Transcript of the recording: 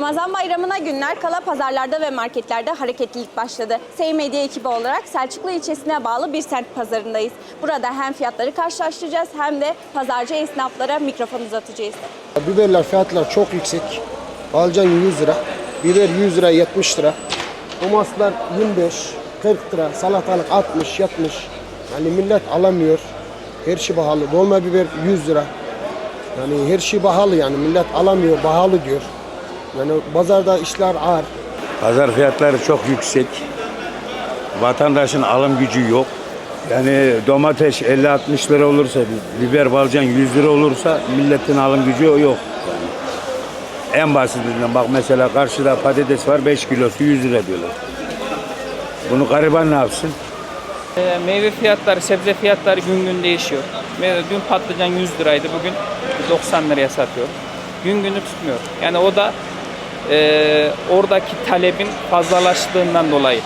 Ramazan bayramına günler kala pazarlarda ve marketlerde hareketlilik başladı. Sey Medya ekibi olarak Selçuklu ilçesine bağlı bir semt pazarındayız. Burada hem fiyatları karşılaştıracağız hem de pazarcı esnaflara mikrofon uzatacağız. Biberler fiyatlar çok yüksek. Balcan 100 lira, biber 100 lira 70 lira. Domatesler 25, 40 lira, salatalık 60, 70. Yani millet alamıyor. Her şey pahalı. Dolma biber 100 lira. Yani her şey pahalı yani millet alamıyor, pahalı diyor. Yani pazarda işler ağır. Pazar fiyatları çok yüksek. Vatandaşın alım gücü yok. Yani domates 50-60 lira olursa, biber balcan 100 lira olursa milletin alım gücü yok. Yani. En basitinden bak mesela karşıda patates var 5 kilosu 100 lira diyorlar. Bunu gariban ne yapsın? Ee, Meyve fiyatları, sebze fiyatları gün gün değişiyor. Ve Dün patlıcan 100 liraydı, bugün 90 liraya satıyor. Gün günü tutmuyor. Yani o da e, oradaki talebin fazlalaştığından dolayı.